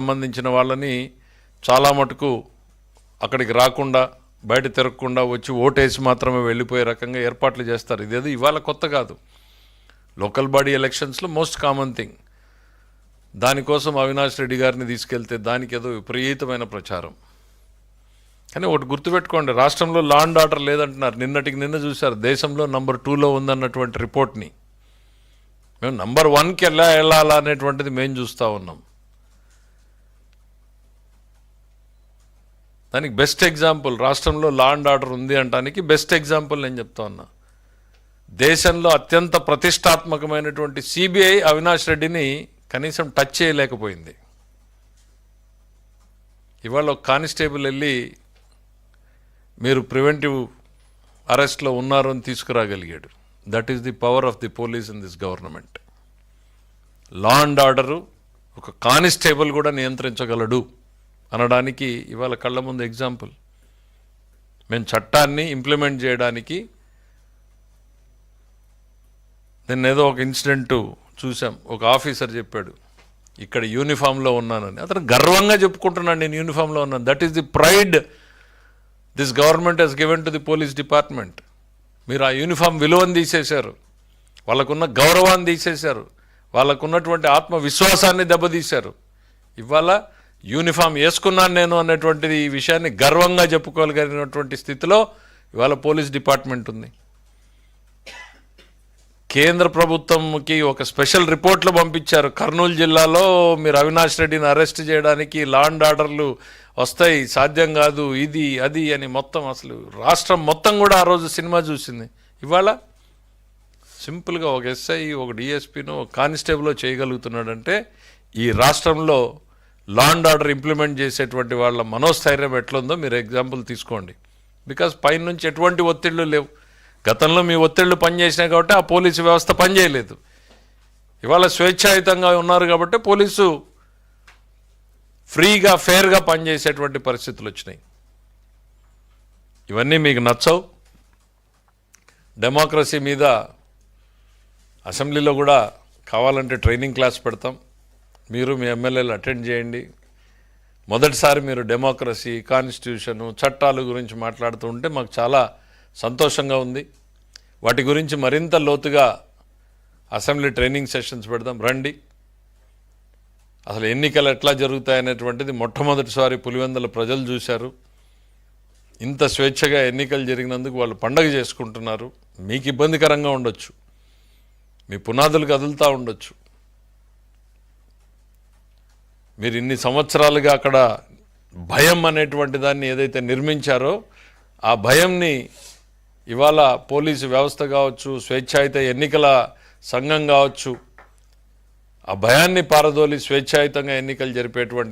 సంబంధించిన వాళ్ళని చాలా మటుకు అక్కడికి రాకుండా బయట తిరగకుండా వచ్చి ఓటేసి మాత్రమే వెళ్ళిపోయే రకంగా ఏర్పాట్లు చేస్తారు. ఇదేదో ఇవాళ కొత్త కాదు. లోకల్ బాడీ ఎలక్షన్స్లో మోస్ట్ కామన్ థింగ్. దానికోసం అవినాష్ రెడ్డి గారిని తీసుకెళ్తే దానికి ఏదో విపరీతమైన ప్రచారం. కానీ ఒకటి గుర్తుపెట్టుకోండి రాష్ట్రంలో లా అండ్ ఆర్డర్ లేదంటున్నారు. నిన్నటికి నిన్న చూశారు దేశంలో నంబర్ టూలో ఉందన్నటువంటి రిపోర్ట్ని. మేము నంబర్ వన్కి ఎలా వెళ్ళాలా అనేటువంటిది మేము చూస్తూ ఉన్నాం. దానికి బెస్ట్ ఎగ్జాంపుల్ రాష్ట్రంలో లా అండ్ ఆర్డర్ ఉంది అంటానికి బెస్ట్ ఎగ్జాంపుల్ నేను చెప్తా ఉన్నా. దేశంలో అత్యంత ప్రతిష్టాత్మకమైనటువంటి సిబిఐ అవినాష్ రెడ్డిని కనీసం టచ్ చేయలేకపోయింది. ఇవాళ ఒక కానిస్టేబుల్ వెళ్ళి మీరు ప్రివెంటివ్ అరెస్ట్లో ఉన్నారు అని తీసుకురాగలిగాడు. That is the power of the police in this government law and order ఒక కానిస్టేబుల్ కూడా నియంత్రించగలడు. అనడానికి ఇవాళ కళ్ళ ముందు ఎగ్జాంపుల్. మేము చట్టాన్ని ఇంప్లిమెంట్ చేయడానికి నిన్న ఏదో ఒక ఇన్సిడెంట్ చూసాం ఒక ఆఫీసర్ చెప్పాడు ఇక్కడ యూనిఫామ్లో ఉన్నానని. అతను గర్వంగా చెప్పుకుంటున్నాను నేను యూనిఫామ్లో ఉన్నాను. That is the pride this government has given to the police department మీరు ఆ యూనిఫామ్ విలువను తీసేశారు వాళ్ళకున్న గౌరవాన్ని తీసేశారు వాళ్ళకున్నటువంటి ఆత్మవిశ్వాసాన్ని దెబ్బతీశారు. ఇవాళ యూనిఫామ్ వేసుకున్నాను నేను అన్నటువంటిది ఈ విషయాన్ని గర్వంగా చెప్పుకోగలిగినటువంటి స్థితిలో ఇవాళ పోలీస్ డిపార్ట్మెంట్ ఉంది. కేంద్ర ప్రభుత్వంకి ఒక స్పెషల్ రిపోర్ట్లు పంపించారు. కర్నూలు జిల్లాలో మీరు అవినాష్ రెడ్డిని అరెస్ట్ చేయడానికి లాండ్ ఆర్డర్లు వస్తాయి సాధ్యం కాదు ఇది అది అని మొత్తం అసలు రాష్ట్రం మొత్తం కూడా ఆ రోజు సినిమా చూసింది. ఇవాళ సింపుల్గా ఒక ఎస్ఐ ఒక డిఎస్పీను ఒక కానిస్టేబుల్లో చేయగలుగుతున్నాడంటే ఈ రాష్ట్రంలో లా అండ్ ఆర్డర్ ఇంప్లిమెంట్ చేసేటువంటి వాళ్ళ మనోస్థైర్యం ఎట్లుందో మీరు ఎగ్జాంపుల్ తీసుకోండి. బికాజ్ పైనుంచి ఎటువంటి ఒత్తిళ్ళు లేవు. గతంలో మీ ఒత్తిళ్ళు పనిచేసినాయి కాబట్టి ఆ పోలీసు వ్యవస్థ పనిచేయలేదు. ఇవాళ స్వేచ్ఛాయుతంగా ఉన్నారు కాబట్టి పోలీసు ఫ్రీగా ఫేర్గా పనిచేసేటువంటి పరిస్థితులు వచ్చినాయి. ఇవన్నీ మీకు నచ్చవు. డెమోక్రసీ మీద అసెంబ్లీలో కూడా కావాలంటే ట్రైనింగ్ క్లాస్ పెడతాం. మీరు మీ ఎమ్మెల్యేలు అటెండ్ చేయండి. మొదటిసారి మీరు డెమోక్రసీ కాన్స్టిట్యూషను చట్టాలు గురించి మాట్లాడుతూ ఉంటే మాకు చాలా సంతోషంగా ఉంది. వాటి గురించి మరింత లోతుగా అసెంబ్లీ ట్రైనింగ్ సెషన్స్ పెడదాం. రండి. అసలు ఎన్నికలు ఎట్లా జరుగుతాయనేటువంటిది మొట్టమొదటిసారి పులివెందుల ప్రజలు చూశారు. ఇంత స్వేచ్ఛగా ఎన్నికలు జరిగినందుకు వాళ్ళు పండగ చేసుకుంటున్నారు. మీకు ఇబ్బందికరంగా ఉండొచ్చు. మీ పునాదులు కదులుతూ ఉండొచ్చు. మీరు ఇన్ని సంవత్సరాలుగా అక్కడ భయం అనేటువంటి దాన్ని ఏదైతే నిర్మించారో ఆ భయంని ఇవాళ పోలీసు వ్యవస్థ కావచ్చు స్వేచ్ఛాయుత ఎన్నికల సంఘం కావచ్చు ఆ భయాన్ని పారదోలి స్వేచ్ఛాయుతంగా ఎన్నికలు జరిపేటువంటి